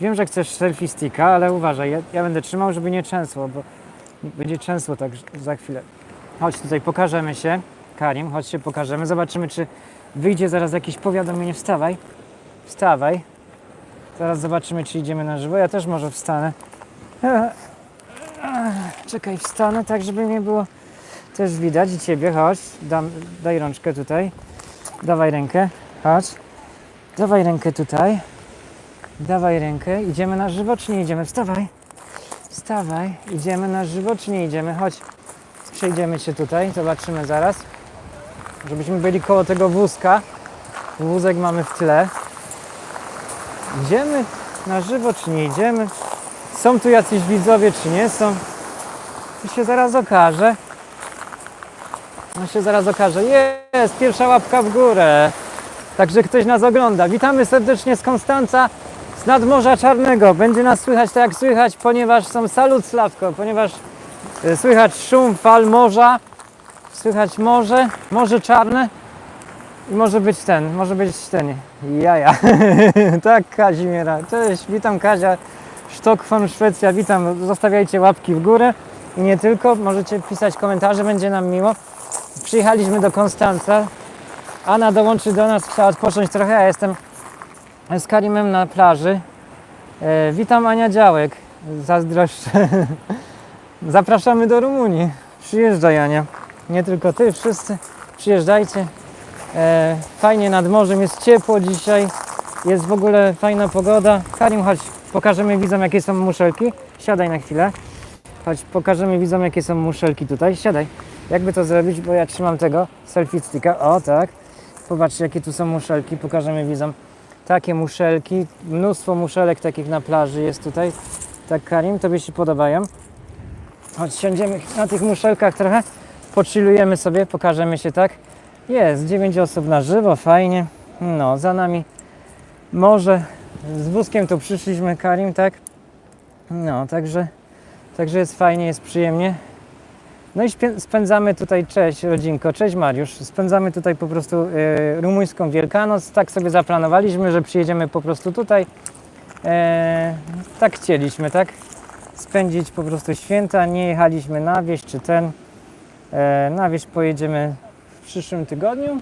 Wiem, że chcesz selfie sticka, ale uważaj, ja, ja będę trzymał, żeby nie trzęsło, bo będzie trzęsło tak za chwilę. Chodź tutaj, pokażemy się. Karim, chodź się pokażemy. Zobaczymy, czy wyjdzie zaraz jakieś powiadomienie. Wstawaj, wstawaj. Zaraz zobaczymy, czy idziemy na żywo. Ja też może wstanę. Czekaj, wstanę tak, żeby mnie było też widać i ciebie. Chodź, dam, daj rączkę tutaj. Dawaj rękę, chodź. Dawaj rękę tutaj. Dawaj rękę. Idziemy na żywo, czy nie idziemy? Wstawaj. Wstawaj. Idziemy na żywo, czy nie idziemy? Chodź. Przejdziemy się tutaj. Zobaczymy zaraz. Żebyśmy byli koło tego wózka. Wózek mamy w tle. Idziemy na żywo, czy nie idziemy? Są tu jacyś widzowie, czy nie są? To się zaraz okaże. No się zaraz okaże. Jest, pierwsza łapka w górę. Także ktoś nas ogląda. Witamy serdecznie z Konstanca, z nadmorza Czarnego. Będzie nas słychać tak jak słychać, ponieważ są salut Sławko, ponieważ y, słychać szum fal morza, słychać morze, morze czarne i może być ten, może być ten, jaja. tak, Kazimiera. Cześć, witam Kazia, Sztokholm, Szwecja, witam. Zostawiajcie łapki w górę i nie tylko, możecie pisać komentarze, będzie nam miło. Przyjechaliśmy do Konstanca, Anna dołączy do nas, chciała odpocząć trochę. Ja jestem z Karimem na plaży. E, witam Ania Działek. Zazdroszczę. Zapraszamy do Rumunii. Przyjeżdżaj Ania. Nie tylko ty, wszyscy. Przyjeżdżajcie. E, fajnie nad morzem, jest ciepło dzisiaj. Jest w ogóle fajna pogoda. Karim, chodź, pokażemy widzom jakie są muszelki. Siadaj na chwilę. Chodź, pokażemy widzom jakie są muszelki tutaj. Siadaj. Jakby to zrobić, bo ja trzymam tego selfie sticka. O, tak. Popatrzcie, jakie tu są muszelki. Pokażemy widzom. Takie muszelki. Mnóstwo muszelek takich na plaży jest tutaj. Tak, Karim, tobie się podobają. Chodź, siądziemy na tych muszelkach trochę. Pochillujemy sobie, pokażemy się, tak. Jest, 9 osób na żywo, fajnie. No, za nami morze. Z wózkiem tu przyszliśmy, Karim, tak. No, także, także jest fajnie, jest przyjemnie. No i spędzamy tutaj, cześć rodzinko, cześć Mariusz, spędzamy tutaj po prostu e, rumuńską Wielkanoc. Tak sobie zaplanowaliśmy, że przyjedziemy po prostu tutaj. E, tak chcieliśmy, tak? Spędzić po prostu święta. Nie jechaliśmy na wieś czy ten. E, na wieś pojedziemy w przyszłym tygodniu,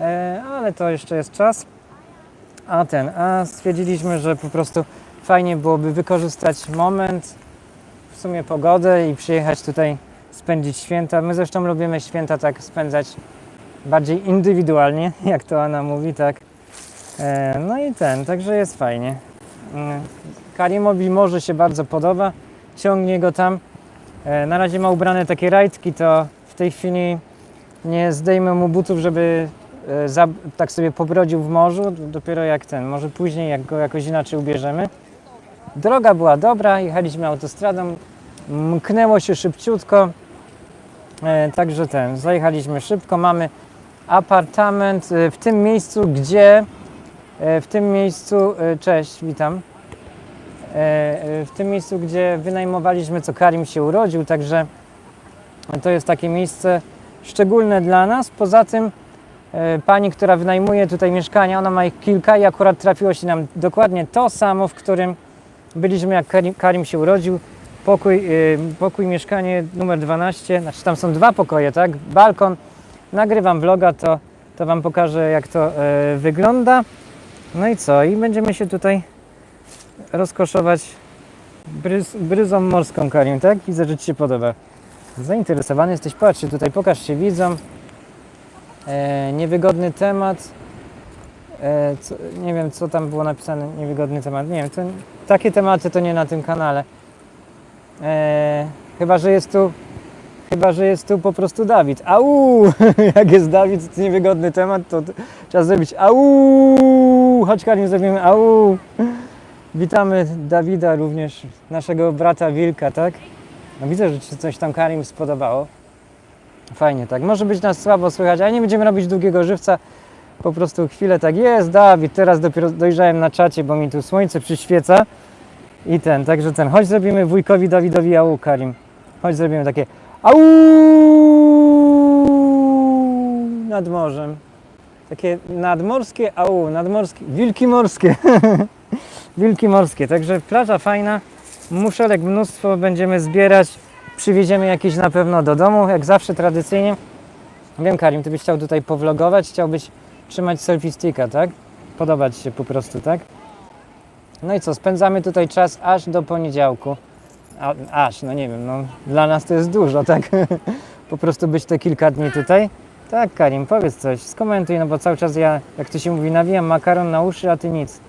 e, ale to jeszcze jest czas. A ten, a stwierdziliśmy, że po prostu fajnie byłoby wykorzystać moment, sumie pogodę i przyjechać tutaj spędzić święta. My zresztą lubimy święta tak spędzać bardziej indywidualnie, jak to Anna mówi, tak. E, no i ten, także jest fajnie. Mm, Karimowi morze się bardzo podoba, ciągnie go tam. E, na razie ma ubrane takie rajtki, to w tej chwili nie zdejmę mu butów, żeby e, tak sobie pobrodził w morzu, dopiero jak ten, może później jak go jakoś inaczej ubierzemy. Droga była dobra, jechaliśmy autostradą, mknęło się szybciutko, e, także ten, zajechaliśmy szybko, mamy apartament e, w tym miejscu, gdzie, e, w tym miejscu, cześć, witam, w tym miejscu, gdzie wynajmowaliśmy, co Karim się urodził, także to jest takie miejsce szczególne dla nas. Poza tym pani, która wynajmuje tutaj mieszkania, ona ma ich kilka i akurat trafiło się nam dokładnie to samo, w którym byliśmy jak Karim się urodził. Pokój, y, pokój, mieszkanie numer 12, znaczy tam są dwa pokoje, tak? Balkon. Nagrywam vloga, to, to Wam pokażę jak to e, wygląda. No i co? I będziemy się tutaj rozkoszować bryz, bryzą morską, Karim, tak? Widzę, że Ci się podoba. Zainteresowany jesteś? Patrzcie tutaj, pokaż się widzom. E, niewygodny temat. E, co, nie wiem, co tam było napisane, niewygodny temat. Nie wiem, to, takie tematy to nie na tym kanale. E, chyba, że jest tu chyba, że jest tu po prostu Dawid. Au! Jak jest Dawid, to niewygodny temat, to trzeba zrobić au! Chodź Karim, zrobimy au! Witamy Dawida również, naszego brata Wilka, tak? No widzę, że Ci coś tam Karim spodobało. Fajnie, tak. Może być nas słabo słychać, ale nie będziemy robić długiego żywca. Po prostu chwilę tak jest, Dawid, teraz dopiero dojrzałem na czacie, bo mi tu słońce przyświeca. I ten, także ten, chodź zrobimy wujkowi Dawidowi au, Karim. Chodź zrobimy takie au nad morzem. Takie nadmorskie au, nadmorskie, wilki morskie. wilki morskie. Także plaża fajna, muszelek mnóstwo będziemy zbierać. Przywieziemy jakieś na pewno do domu, jak zawsze tradycyjnie. Wiem Karim, ty byś chciał tutaj powlogować, chciałbyś trzymać selfie sticka, tak? Podobać się po prostu, tak? No i co, spędzamy tutaj czas aż do poniedziałku. A, aż, no nie wiem, no dla nas to jest dużo, tak? po prostu być te kilka dni tutaj. Tak, Karim, powiedz coś, skomentuj, no bo cały czas ja, jak to się mówi, nawijam makaron na uszy, a ty nic.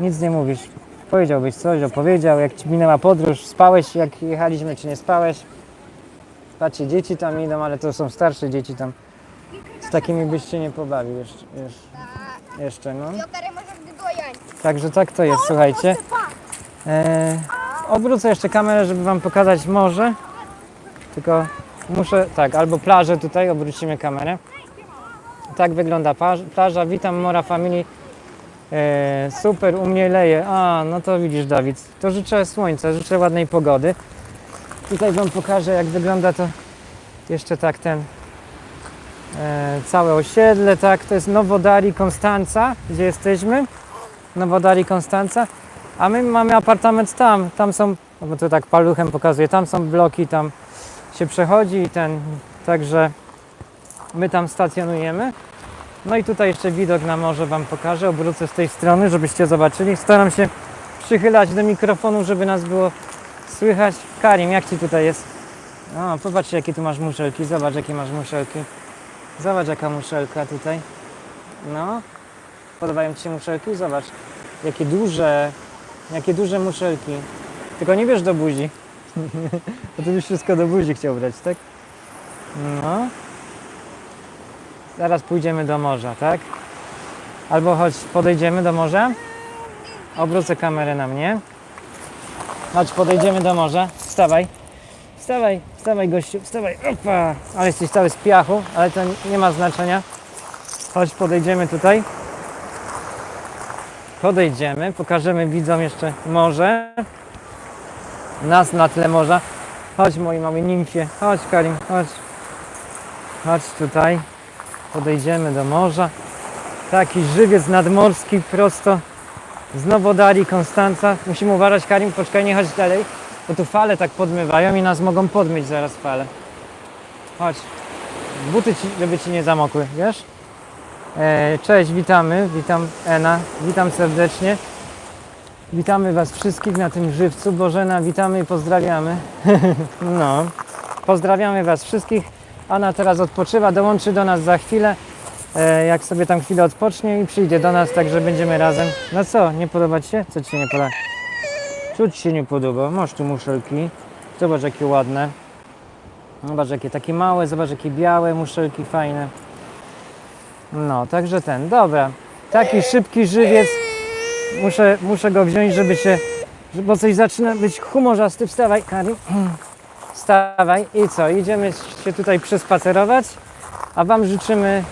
Nic nie mówisz. Powiedziałbyś coś, opowiedział, jak ci minęła podróż, spałeś jak jechaliśmy, czy nie spałeś? Patrzcie, dzieci tam idą, ale to są starsze dzieci tam. Z takimi byś się nie pobawił jeszcze, jeszcze, jeszcze no. Także tak to jest, słuchajcie. E, obrócę jeszcze kamerę, żeby Wam pokazać morze. Tylko muszę, tak, albo plażę tutaj, obrócimy kamerę. Tak wygląda plaż- plaża. Witam Mora Family. E, super, u mnie leje. A, no to widzisz Dawid. To życzę słońca, życzę ładnej pogody. Tutaj Wam pokażę jak wygląda to jeszcze tak ten e, całe osiedle, tak, to jest Nowodari Konstanca, gdzie jesteśmy. Nowodari Konstanca, a my mamy apartament tam, tam są, no bo to tak paluchem pokazuję, tam są bloki, tam się przechodzi i ten, także my tam stacjonujemy. No i tutaj jeszcze widok na morze Wam pokażę, obrócę z tej strony, żebyście zobaczyli. Staram się przychylać do mikrofonu, żeby nas było słychać. Karim, jak Ci tutaj jest? O, popatrzcie jakie tu masz muszelki, zobacz jakie masz muszelki. Zobacz jaka muszelka tutaj. No, Podobają Ci się muszelki? Zobacz, jakie duże, jakie duże muszelki. Tylko nie bierz do buzi. Bo ty byś wszystko do buzi chciał brać, tak? No. Zaraz pójdziemy do morza, tak? Albo chodź, podejdziemy do morza. Obrócę kamerę na mnie. Chodź, podejdziemy do morza. Wstawaj. Wstawaj, wstawaj gościu, wstawaj. Opa! Ale jesteś cały z piachu, ale to nie ma znaczenia. Chodź, podejdziemy tutaj. Podejdziemy, pokażemy widzom jeszcze morze. Nas na tle morza. Chodź moi mały nimfie, chodź Karim, chodź. Chodź tutaj. Podejdziemy do morza. Taki żywiec nadmorski prosto z Nowodari Konstanca. Musimy uważać Karim, poczekaj, nie chodź dalej, bo tu fale tak podmywają i nas mogą podmyć zaraz fale. Chodź. Buty ci, żeby ci nie zamokły, wiesz? E, Cześć, witamy, witam Ena, witam serdecznie. Witamy Was wszystkich na tym żywcu. Bożena, witamy i pozdrawiamy. No, pozdrawiamy Was wszystkich. Anna teraz odpoczywa, dołączy do nas za chwilę. E, jak sobie tam chwilę odpocznie i przyjdzie do nas, także będziemy razem. No co, nie podoba Ci się? Co Ci się nie podoba? Ci się nie podoba? Masz tu muszelki. Zobacz jakie ładne. Zobacz jakie takie małe, zobacz jakie białe muszelki fajne. No, także ten, dobra. Taki szybki żywiec. Muszę, muszę go wziąć, żeby się, bo coś zaczyna być humorzasty. Wstawaj, Karin. Wstawaj i co, idziemy się tutaj przespacerować, a Wam życzymy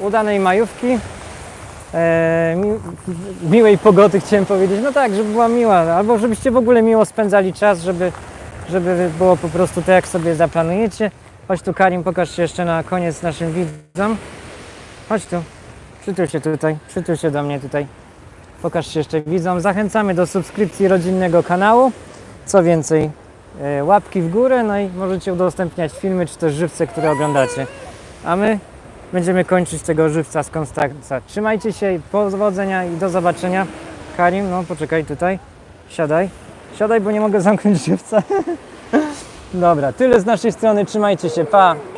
udanej majówki, e, mi, miłej pogody chciałem powiedzieć, no tak, żeby była miła, albo żebyście w ogóle miło spędzali czas, żeby, żeby było po prostu tak, jak sobie zaplanujecie. Chodź tu Karim, pokaż się jeszcze na koniec naszym widzom. Chodź tu, przytul się tutaj, przytul się do mnie tutaj. Pokaż się jeszcze widzom. Zachęcamy do subskrypcji rodzinnego kanału. Co więcej, e, łapki w górę, no i możecie udostępniać filmy czy też żywce, które oglądacie. A my będziemy kończyć tego żywca z Konstanca. Trzymajcie się, powodzenia i do zobaczenia. Karim, no poczekaj tutaj. Siadaj. Siadaj, bo nie mogę zamknąć żywca. Dobra, tyle z naszej strony. Trzymajcie się, pa!